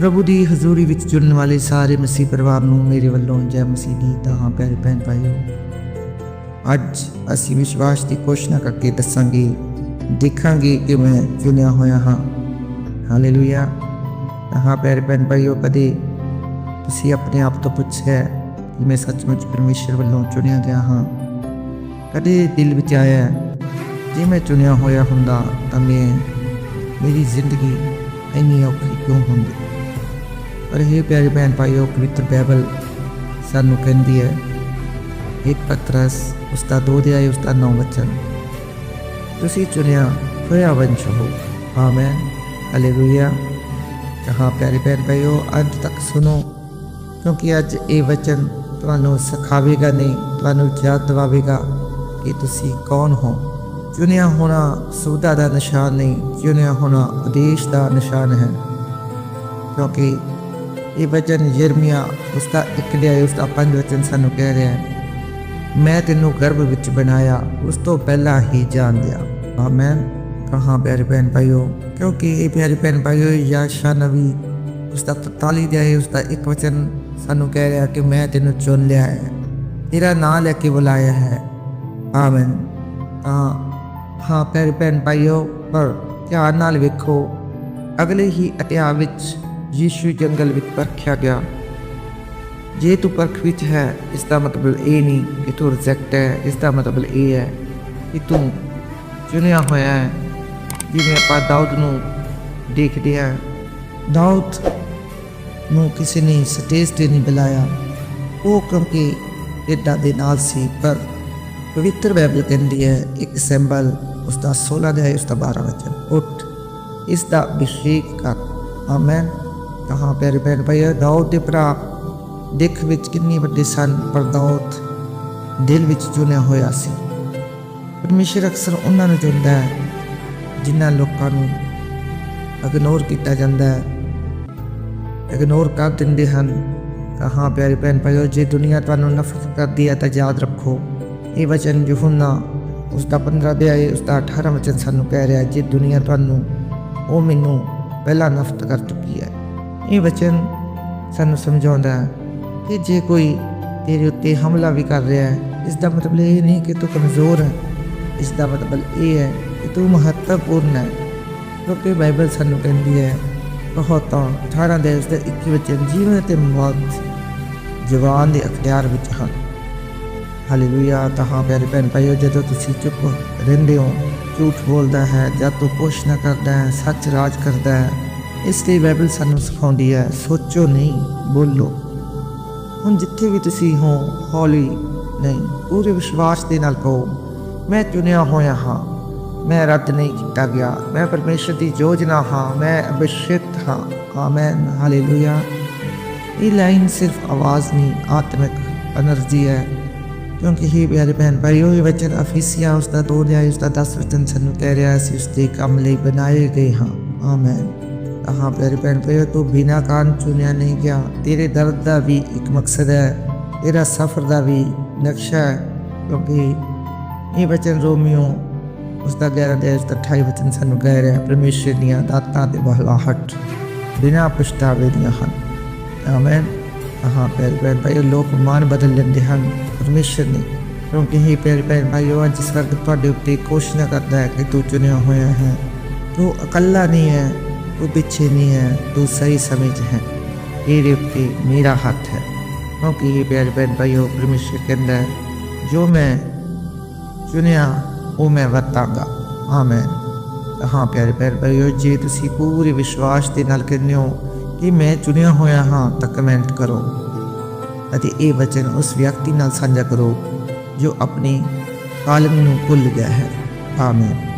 ਪ੍ਰਭੂ ਦੀ ਹਜ਼ੂਰੀ ਵਿੱਚ ਜੁੜਨ ਵਾਲੇ ਸਾਰੇ ਮਸੀਹ ਪਰਿਵਾਰ ਨੂੰ ਮੇਰੇ ਵੱਲੋਂ ਜੈ ਮਸੀਹ ਦੀ ਤਾਂ ਪਿਆਰੇ ਭੈਣ ਭਾਈਓ, ਅੱਜ ਅਸੀਂ ਵਿਸ਼ਵਾਸ ਦੀ ਕੋਸ਼ਿਸ਼ ਕਰਕੇ ਦੱਸਾਂਗੇ, ਦੇਖਾਂਗੇ ਕਿ ਮੈਂ ਚੁਣਿਆ ਹੋਇਆ ਹਾਂ। ਹਾਲੇਲੂਇਆ ਹਾਂ ਪਿਆਰੇ ਭੈਣ ਭਾਈਓ, ਕਦੇ ਤੁਸੀਂ ਆਪਣੇ ਆਪ ਤੋਂ ਪੁੱਛਿਆ ਕਿ ਮੈਂ ਸੱਚਮੁੱਚ ਪਰਮੇਸ਼ਰ ਵੱਲੋਂ ਚੁਣਿਆ ਗਿਆ ਹਾਂ? ਕਦੇ ਦਿਲ ਵਿੱਚ ਆਇਆ ਜੇ ਮੈਂ ਚੁਣਿਆ ਹੋਇਆ ਹੁੰਦਾ ਤਾਂ ਮੈਂ ਮੇਰੀ ਜ਼ਿੰਦਗੀ ਇੰਨੀ ਔਖੀ ਕਿਉਂ ਹੁੰਦੀ? ਪਰ ਇਹ ਪਿਆਰੇ ਭੈਣ ਭਾਈਓ, ਪਵਿੱਤਰ ਬਾਈਬਲ ਸਾਨੂੰ ਕਹਿੰਦੀ ਹੈ ਇੱਕ ਪਤਰਸ ਉਸ ਦਾ ਦੋ ਅਧਿਆਇ ਉਸ ਦਾ ਨੌ ਵਚਨ। ਤੁਸੀਂ ਚੁਣਿਆ ਹੋਇਆ ਵੰਸ਼ ਹੋ ਆਮੇਨ। ਹਾਲੇਲੂਇਆ। ਕਹਾ ਪਿਆਰੇ ਭੈਣ ਭਾਈਓ, ਅੰਤ ਤੱਕ ਸੁਣੋ, ਕਿਉਂਕਿ ਅੱਜ ਇਹ ਵਚਨ ਤੁਹਾਨੂੰ ਸਿਖਾਵੇਗਾ ਨਹੀਂ, ਤੁਹਾਨੂੰ ਯਾਦ ਦਿਵਾਵੇਗਾ ਕਿ ਤੁਸੀਂ ਕੌਣ ਹੋ। ਚੁਣਿਆ ਹੋਣਾ ਸੁਵਿਧਾ ਦਾ ਨਿਸ਼ਾਨ ਨਹੀਂ, ਚੁਣਿਆ ਹੋਣਾ ਉਦੇਸ਼ ਦਾ ਨਿਸ਼ਾਨ ਹੈ, ਕਿਉਂਕਿ ਇਹ ਵਚਨ ਯਰਮੀਆ, ਉਸਦਾ ਇੱਕ ਅਧਿਆਇ ਉਸ ਪੰਜ ਵਚਨ ਸਾਨੂੰ ਕਹਿ ਰਿਹਾ ਹੈ। ਮੈਂ ਤੈਨੂੰ ਗਰਭ ਵਿੱਚ ਬਣਾਇਆ, ਉਸ ਤੋਂ ਪਹਿਲਾਂ ਹੀ ਜਾਣ ਲਿਆ ਆਮੇਨ। ਕਹਾ ਪਿਆਰੇ ਭੈਣ ਭਾਈਓ, ਕਿਉਂਕਿ ਇਹ ਪਿਆਰੇ ਭੈਣ ਭਾਈਓ, ਯਾਸ਼ਾ ਨਵੀ ਉਸ ਦਾ 43 ਅਧਿਆਇ ਉਸ ਉਸਦਾ ਇੱਕ ਵਚਨ ਸਾਨੂੰ ਕਹਿ ਰਿਹਾ ਕਿ ਮੈਂ ਤੈਨੂੰ ਚੁਣ ਲਿਆ ਹੈ। ਤੇਰਾ ਨਾਂ ਲੈ ਕੇ ਬੁਲਾਇਆ ਹੈ। ਆਮੇਨ। ਤਾਂ ਹਾਂ ਪਿਆਰੇ ਭੈਣ ਭਾਈਓ, ਪਰ ਧਿਆਨ ਨਾਲ ਵੇਖੋ, ਅਗਲੇ ਹੀ ਅਧਿਆਇ ਵਿੱਚ ਯੀਸ਼ੂ ਜੰਗਲ ਵਿੱਚ ਪਰਖਿਆ ਗਿਆ। ਜੇ ਤੂੰ ਪਰਖ ਵਿੱਚ ਹੈ ਇਸ ਦਾ ਮਤਲਬ ਇਹ ਨਹੀਂ ਕਿ ਤੂੰ ਰਿਜੈਕਟ ਹੈ ਇਸ ਦਾ ਮਤਲਬ ਇਹ ਹੈ ਕਿ ਤੂੰ ਚੁਣਿਆ ਹੋਇਆ ਹੈ। ਜਿਵੇਂ ਆਪਾਂ ਦਾਊਦ ਨੂੰ ਦੇਖਦੇ ਹਾਂ, ਦਾਊਦ ਨੂੰ ਕਿਸੇ ਨੇ ਸਟੇਜ ਤੇ ਨਹੀਂ ਬੁਲਾਇਆ। ਉਹ ਕਿਉਂਕਿ ਇੱਦਾਂ ਦੇ ਨਾਲ ਸੀ, ਪਰ ਪਵਿੱਤਰ ਬਾਈਬਲ ਕਹਿੰਦੀ ਹੈ, ਇੱਕ ਸਿੰਬਲ ਉਸ ਦਾ 16 ਅਧਿਆਇ ਉਸ ਦਾ 12 ਵਚਨ, ਉੱਠ ਇਸ ਦਾ ਅਭਿਸ਼ੇਕ ਕਰ। ਆਮੇਨ ਕਹਾ ਪਿਆਰੇ ਭੈਣ ਭਾਈ ਦਾਊਦ ਦੇ ਭਰਾ, ਦੇਖ ਵਿੱਚ ਕਿੰਨੀ ਵੱਡੇ ਸਨ, ਪਰ ਦਾਊਦ ਦਿਲ ਵਿੱਚ ਚੁਣਿਆ ਹੋਇਆ ਸੀ। ਪਰਮੇਸ਼ਰ ਅਕਸਰ ਉਹਨਾਂ ਨੂੰ ਚੁਣਦਾ ਹੈ, ਜਿਨ੍ਹਾਂ ਲੋਕਾਂ ਨੂੰ ਇਗਨੋਰ ਕੀਤਾ ਜਾਂਦਾ ਹੈ। ਇਗਨੋਰ ਕਰ ਦਿੰਦੇ ਹਨ। ਹਾਂ ਪਿਆਰੇ ਭੈਣ ਭਾਈਓ ਜੇ ਦੁਨੀਆ ਤੁਹਾਨੂੰ ਨਫ਼ਰਤ ਕਰਦੀ ਹੈ ਤਾਂ ਯਾਦ ਰੱਖੋ। ਇਹ ਵਚਨ ਯਹੋਨਾ, ਉਸ ਦਾ 15 ਅਧਿਆਇ ਉਸ ਦਾ 18 ਵਚਨ ਸਾਨੂੰ ਕਹਿ ਰਿਹਾ ਜੇ ਦੁਨੀਆ ਤੁਹਾਨੂੰ, ਉਹ ਮੈਨੂੰ ਪਹਿਲਾਂ ਨਫ਼ਰਤ ਕਰ ਚੁੱਕੀ ਹੈ। ਇਹ ਵਚਨ ਸਾਨੂੰ ਸਮਝਾਉਂਦਾ ਕਿ ਜੇ ਕੋਈ ਤੇਰੇ ਉੱਤੇ ਹਮਲਾ ਵੀ ਕਰ ਰਿਹਾ ਹੈ ਇਸ ਦਾ ਮਤਲਬ ਇਹ ਨਹੀਂ ਕਿ ਤੂੰ ਕਮਜ਼ੋਰ ਹੈ। ਇਸ ਦਾ ਮਤਲਬ ਇਹ ਹੈ ਕਿ ਤੂੰ ਮਹੱਤਵਪੂਰਨ ਹੈ। ਕਿਉਂਕਿ ਬਾਈਬਲ ਸਾਨੂੰ ਕਹਿੰਦੀ ਹੈ, ਬਹੁਤਾਂ 18 ਦੇਸ਼ ਉਸ ਦੇ 21 ਵਚਨ, ਜੀਵਨ ਤੇ ਮੌਤ ਜਵਾਨ ਦੇ ਅਖਤਿਆਰ ਵਿੱਚ ਹਨ। ਹਾਲੇਲੂਇਆ ਤਾਂ ਹਾਂ ਪਿਆਰੇ ਭੈਣ ਭਾਈਓ, ਜਦੋਂ ਤੁਸੀਂ ਚੁੱਪ ਰਹਿੰਦੇ ਹੋ, ਝੂਠ ਬੋਲਦਾ ਹੈ ਜਾਂ ਤੂੰ ਕੁਛ ਨਾ ਕਰਦਾ ਹੈ, ਸੱਚ ਰਾਜ ਕਰਦਾ ਹੈ इसलिए बैबल सू सिखा है, सोचो नहीं, बोलो। हम जिथे भी तुम हो, हौली नहीं, पूरे विश्वास के नो मैं चुनिया होया हाँ मैं रद्द नहीं किया गया मैं परमेश्वर की योजना हाँ मैं अभिषित हाँ मैं हाले लुया ये लाइन सिर्फ़ आवाज़ नहीं, आत्मिक एनर्जी है, क्योंकि ही प्यारे भैन भाई ही वचन अफीसिया उसका दो लिया उसका दस वचन सू कह रहा है उसके काम लिए बनाए गए हाँ हाँ मैं ਹਾਂ ਪਿਆਰੇ ਭੈਣ ਭਾਈਓ, ਤੂੰ ਬਿਨਾਂ ਕਾਰਨ ਚੁਣਿਆ ਨਹੀਂ ਗਿਆ। ਤੇਰੇ ਦਰਦ ਦਾ ਵੀ ਇੱਕ ਮਕਸਦ ਹੈ, ਤੇਰਾ ਸਫ਼ਰ ਦਾ ਵੀ ਨਕਸ਼ਾ ਹੈ, ਕਿਉਂਕਿ ਇਹ ਵਚਨ ਰੋਮੀਓ, ਉਸ ਦਾ 11 ਅਧਿਆਇ 28 ਵਚਨ ਸਾਨੂੰ ਕਹਿ ਰਿਹਾ ਪਰਮੇਸ਼ਰ ਦੀਆਂ ਦਾਤਾਂ ਤੇ ਬਹਲਾਹਟ ਬਿਨਾਂ ਪਛਤਾਵੇ ਦੀਆਂ ਹਨ। ਆਮੇਨ। ਹਾਂ ਪਿਆਰੇ ਭੈਣ ਭਾਈਓ, ਲੋਕ ਮਾਨ ਬਦਲ ਲੈਂਦੇ ਹਨ ਪਰਮੇਸ਼ਰ ਨੇ, ਕਿਉਂਕਿ ਹੀ ਪਿਆਰੇ ਭੈਣ ਭਾਈਓ, ਅੱਜ ਸਵਰਗ ਤੁਹਾਡੇ ਉੱਤੇ ਕੋਸ਼ਿਸ਼ ਕਰਦਾ ਹੈ ਕਿ ਤੂੰ ਚੁਣਿਆ ਹੋਇਆ ਹੈ। ਤੂੰ ਇਕੱਲਾ ਨਹੀਂ ਹੈ ਤੂੰ ਪਿੱਛੇ ਨਹੀਂ ਹੈ, ਤੂੰ ਸਹੀ ਸਮੇਂ 'ਚ ਹੈ ਤੇਰੇ ਉੱਤੇ ਮੇਰਾ ਹੱਥ ਹੈ। ਕਿਉਂਕਿ ਇਹ ਪਿਆਰੇ ਭੈਣ ਭਾਈਓ ਪਰਮੇਸ਼ਰ ਕਹਿੰਦਾ ਹੈ, ਜੋ ਮੈਂ ਚੁਣਿਆ, ਉਹ ਮੈਂ ਵਰਤਾਂਗਾ। ਆਮੇਨ। ਹਾਂ ਪਿਆਰੇ ਭੈਣ ਭਾਈਓ, ਜੇ ਤੁਸੀਂ ਪੂਰੇ ਵਿਸ਼ਵਾਸ ਦੇ ਨਾਲ ਕਹਿੰਦੇ ਹੋ ਕਿ ਮੈਂ ਚੁਣਿਆ ਹੋਇਆ ਹਾਂ, ਤਾਂ ਕਮੈਂਟ ਕਰੋ। ਅਤੇ ਇਹ ਵਚਨ ਉਸ ਵਿਅਕਤੀ ਨਾਲ ਸਾਂਝਾ ਕਰੋ, ਜੋ ਆਪਣੀ ਕਾਲਮ ਨੂੰ ਭੁੱਲ ਗਿਆ ਹੈ। ਆਮੀਨ।